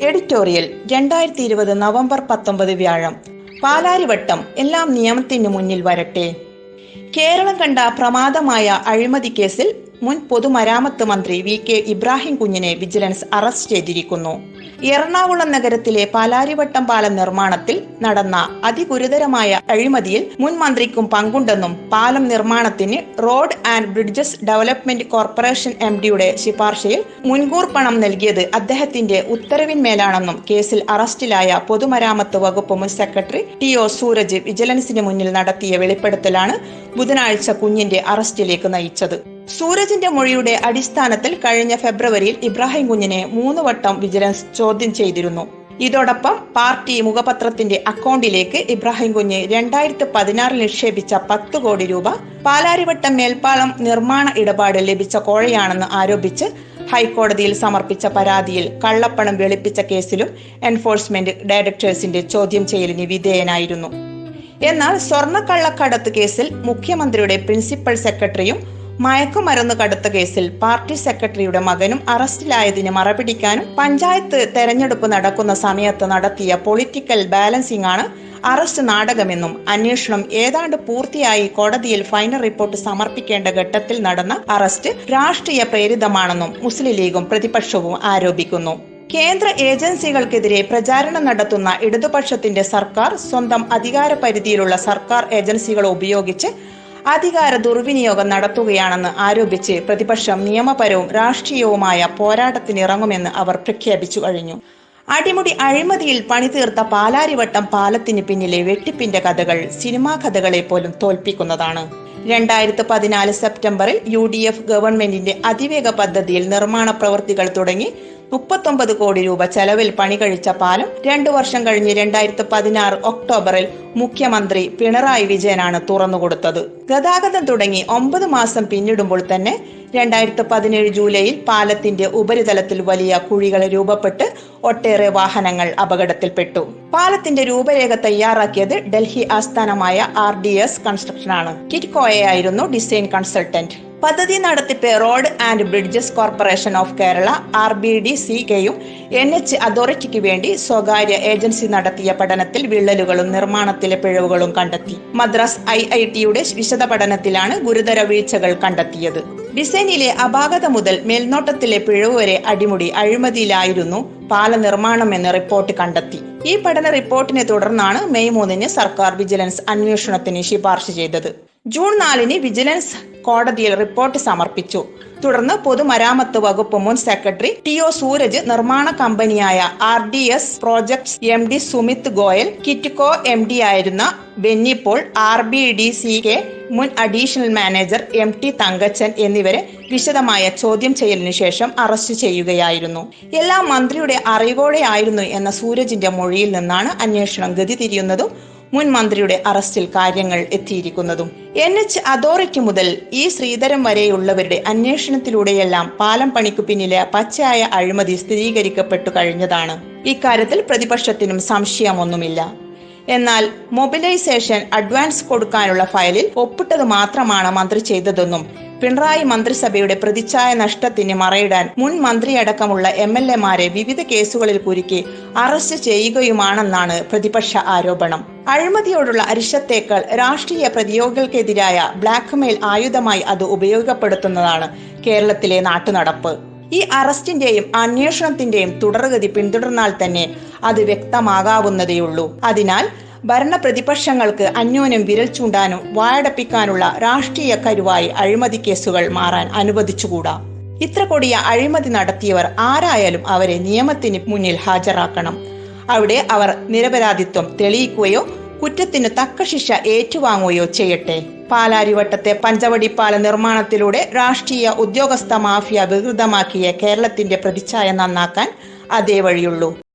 Editorial രണ്ടായിരത്തി ഇരുപത് November പത്തൊമ്പത് വ്യാഴം. പാലാരിവട്ടം എല്ലാം നിയമത്തിന് മുന്നിൽ വരട്ടെ. കേരളം കണ്ട പ്രമാദമായ അഴിമതി കേസിൽ മുൻ പൊതുമരാമത്ത് മന്ത്രി വി കെ ഇബ്രാഹിം കുഞ്ഞിനെ വിജിലൻസ് അറസ്റ്റ് ചെയ്തിരിക്കുന്നു. എറണാകുളം നഗരത്തിലെ പാലാരിവട്ടം പാലം നിർമ്മാണത്തിൽ നടന്ന അതിഗുരുതരമായ അഴിമതിയിൽ മുൻ മന്ത്രിക്കും പങ്കുണ്ടെന്നും പാലം നിർമ്മാണത്തിന് Road and Bridges Development Corporation M ഡിയുടെ ശുപാർശയിൽ മുൻകൂർ പണം നൽകിയത് അദ്ദേഹത്തിന്റെ ഉത്തരവിന്മേലാണെന്നും കേസിൽ അറസ്റ്റിലായ പൊതുമരാമത്ത് വകുപ്പ് മുൻ സെക്രട്ടറി ടി ഒ സൂരജ് വിജിലൻസിന് മുന്നിൽ നടത്തിയ വെളിപ്പെടുത്തലാണ് ബുധനാഴ്ച കുഞ്ഞിന്റെ അറസ്റ്റിലേക്ക് നയിച്ചത്. സൂരജിന്റെ മൊഴിയുടെ അടിസ്ഥാനത്തിൽ കഴിഞ്ഞ ഫെബ്രുവരിയിൽ ഇബ്രാഹിം കുഞ്ഞിനെ മൂന്ന് വട്ടം വിജിലൻസ് ചോദ്യം ചെയ്തിരുന്നു. ഇതോടൊപ്പം പാർട്ടി മുഖപത്രത്തിന്റെ അക്കൗണ്ടിലേക്ക് ഇബ്രാഹിം കുഞ്ഞ് രണ്ടായിരത്തി പതിനാറിൽ നിക്ഷേപിച്ച പത്ത് കോടി രൂപ പാലാരിവട്ടം മേൽപ്പാലം നിർമ്മാണ ഇടപാട് ലഭിച്ച കോഴയാണെന്ന് ആരോപിച്ച് ഹൈക്കോടതിയിൽ സമർപ്പിച്ച പരാതിയിൽ കള്ളപ്പണം വെളുപ്പിച്ച കേസിലും എൻഫോഴ്സ്മെന്റ് ഡയറക്ടേഴ്സിന്റെ ചോദ്യം ചെയ്യലിന് വിധേയനായിരുന്നു. എന്നാൽ സ്വർണക്കള്ളക്കടത്ത് കേസിൽ മുഖ്യമന്ത്രിയുടെ പ്രിൻസിപ്പൽ സെക്രട്ടറിയും മയക്കുമരുന്ന് കടുത്ത കേസിൽ പാർട്ടി സെക്രട്ടറിയുടെ മകനും അറസ്റ്റിലായതിന് മറപിടിക്കാനും പഞ്ചായത്ത് തെരഞ്ഞെടുപ്പ് നടക്കുന്ന സമയത്ത് നടത്തിയ പൊളിറ്റിക്കൽ ബാലൻസിംഗ് ആണ് അറസ്റ്റ് നാടകമെന്നും അന്വേഷണം ഏതാണ്ട് പൂർത്തിയായി കോടതിയിൽ ഫൈനൽ റിപ്പോർട്ട് സമർപ്പിക്കേണ്ട ഘട്ടത്തിൽ നടന്ന അറസ്റ്റ് രാഷ്ട്രീയ പ്രേരിതമാണെന്നും മുസ്ലിം ലീഗും പ്രതിപക്ഷവും ആരോപിക്കുന്നു. കേന്ദ്ര ഏജൻസികൾക്കെതിരെ പ്രചാരണം നടത്തുന്ന ഇടതുപക്ഷത്തിന്റെ സർക്കാർ സ്വന്തം അധികാര പരിധിയിലുള്ള സർക്കാർ ഏജൻസികളെ ഉപയോഗിച്ച് അധികാര ദുർവിനിയോഗം നടത്തുകയാണെന്ന് ആരോപിച്ച് പ്രതിപക്ഷം നിയമപരവും രാഷ്ട്രീയവുമായ പോരാട്ടത്തിനിറങ്ങുമെന്ന് അവർ പ്രഖ്യാപിച്ചു കഴിഞ്ഞു. അടിമുടി അഴിമതിയിൽ പണിതീർത്ത പാലാരിവട്ടം പാലത്തിന് പിന്നിലെ വെട്ടിപ്പിന്റെ കഥകൾ സിനിമാ കഥകളെ പോലും തോൽപ്പിക്കുന്നതാണ്. രണ്ടായിരത്തി പതിനാല് സെപ്റ്റംബറിൽ യു ഡി എഫ് ഗവൺമെന്റിന്റെ അതിവേഗ പദ്ധതിയിൽ നിർമ്മാണ പ്രവൃത്തികൾ തുടങ്ങി മുപ്പത്തൊമ്പത് കോടി രൂപ ചെലവിൽ പണി കഴിച്ച പാലം രണ്ടു വർഷം കഴിഞ്ഞ് രണ്ടായിരത്തി പതിനാറ് ഒക്ടോബറിൽ മുഖ്യമന്ത്രി പിണറായി വിജയനാണ് തുറന്നുകൊടുത്തത്. ഗതാഗതം തുടങ്ങി ഒമ്പത് മാസം പിന്നിടുമ്പോൾ തന്നെ രണ്ടായിരത്തി പതിനേഴ് ജൂലൈയിൽ പാലത്തിന്റെ ഉപരിതലത്തിൽ വലിയ കുഴികൾ രൂപപ്പെട്ട് ഒട്ടേറെ വാഹനങ്ങൾ അപകടത്തിൽപ്പെട്ടു. പാലത്തിന്റെ രൂപരേഖ തയ്യാറാക്കിയത് ഡൽഹി ആസ്ഥാനമായ ആർ ഡി എസ് കൺസ്ട്രക്ഷനാണ്. കിറ്റ്കോയായിരുന്നു ഡിസൈൻ കൺസൾട്ടന്റ്. പദ്ധതി നടത്തിപ്പ് Road and Bridges Corporation of Kerala R B D C കെയും എൻ എച്ച് അതോറിറ്റിക്ക് വേണ്ടി സ്വകാര്യ ഏജൻസി നടത്തിയ പഠനത്തിൽ വിള്ളലുകളും നിർമ്മാണത്തിലെ പിഴവുകളും കണ്ടെത്തി. മദ്രാസ് ഐ ഐ ടിയുടെ വിശദ പഠനത്തിലാണ് ഗുരുതര വീഴ്ചകൾ കണ്ടെത്തിയത്. ഡിസൈനിലെ അപാകത മുതൽ മേൽനോട്ടത്തിലെ പിഴവ് വരെ അടിമുടി അഴിമതിയിലായിരുന്നു പാല നിർമ്മാണം നിർമ്മാണമെന്ന് റിപ്പോർട്ട് കണ്ടെത്തി. ഈ പഠന റിപ്പോർട്ടിനെ തുടർന്നാണ് മെയ് മൂന്നിന് സർക്കാർ വിജിലൻസ് അന്വേഷണത്തിന് ശുപാർശ ചെയ്തത്. ജൂൺ നാലിന് വിജിലൻസ് കോടതിയിൽ റിപ്പോർട്ട് സമർപ്പിച്ചു. തുടർന്ന് പൊതുമരാമത്ത് വകുപ്പ് മുൻ സെക്രട്ടറി ടി ഒ സൂരജ് നിർമ്മാണ കമ്പനിയായ R D S projects M D Sumit Goyal Kitco M D ആയിരുന്ന Benny Paul R B D C K മുൻ additional manager M T Thankachan എന്നിവരെ വിശദമായ ചോദ്യം ചെയ്യലിനു ശേഷം അറസ്റ്റ് ചെയ്യുകയായിരുന്നു. എല്ലാ മന്ത്രിയുടെ അറിവോടെയായിരുന്നു എന്ന സൂരജിന്റെ മൊഴിയിൽ നിന്നാണ് അന്വേഷണം ഗതി തിരിയുന്നതും മുൻ മന്ത്രിയുടെ അറസ്റ്റിൽ കാര്യങ്ങൾ എത്തിയിരിക്കുന്നതും. എൻ എച്ച് അതോറിറ്റി മുതൽ ഈ ശ്രീധരം വരെയുള്ളവരുടെ അന്വേഷണത്തിലൂടെയെല്ലാം പാലം പണിക്കു പിന്നിലെ പച്ചയായ അഴിമതി സ്ഥിരീകരിക്കപ്പെട്ടു കഴിഞ്ഞതാണ്. ഇക്കാര്യത്തിൽ പ്രതിപക്ഷത്തിനും സംശയമൊന്നുമില്ല. എന്നാൽ മൊബിലൈസേഷൻ അഡ്വാൻസ് കൊടുക്കാനുള്ള ഫയലിൽ ഒപ്പിട്ടത് മാത്രമാണ് മന്ത്രി ചെയ്തതെന്നും പിണറായി മന്ത്രിസഭയുടെ പ്രതിച്ഛായ നഷ്ടത്തിന് മറയിടാൻ മുൻ മന്ത്രിയടക്കമുള്ള എം എൽ എമാരെ വിവിധ കേസുകളിൽ കുരുക്കി അറസ്റ്റ് ചെയ്യുകയുമാണെന്നാണ് പ്രതിപക്ഷ ആരോപണം. അഴിമതിയോടുള്ള അരിശത്തേക്കാൾ രാഷ്ട്രീയ പ്രതിയോഗികൾക്കെതിരായ ബ്ലാക്ക്മെയിൽ ആയുധമായി അത് ഉപയോഗപ്പെടുത്തുന്നതാണ് കേരളത്തിലെ നാട്ടുനടപ്പ്. ഈ അറസ്റ്റിന്റെയും അന്വേഷണത്തിന്റെയും തുടർഗതി പിന്തുടർന്നാൽ തന്നെ അത് വ്യക്തമാകാവുന്നതേയുള്ളൂ. അതിനാൽ ഭരണ പ്രതിപക്ഷങ്ങൾക്ക് അന്യോന്യം വിരൽ ചൂണ്ടാനും വായടപ്പിക്കാനുള്ള രാഷ്ട്രീയ കരുവായി അഴിമതി കേസുകൾ മാറാൻ അനുവദിച്ചുകൂടാ? ഇത്ര കൊടിയ അഴിമതി നടത്തിയവർ ആരായാലും അവരെ നിയമത്തിന് മുന്നിൽ ഹാജരാക്കണം. അവിടെ അവർ നിരപരാധിത്വം തെളിയിക്കുകയോ കുറ്റത്തിന് തക്ക ശിക്ഷ ഏറ്റുവാങ്ങുകയോ ചെയ്യട്ടെ. പാലാരിവട്ടത്തെ പഞ്ചവടിപ്പാല നിർമ്മാണത്തിലൂടെ രാഷ്ട്രീയ ഉദ്യോഗസ്ഥ മാഫിയ വികൃതമാക്കിയ കേരളത്തിന്റെ പ്രതിച്ഛായ നന്നാക്കാൻ അതേ വഴിയുള്ളൂ.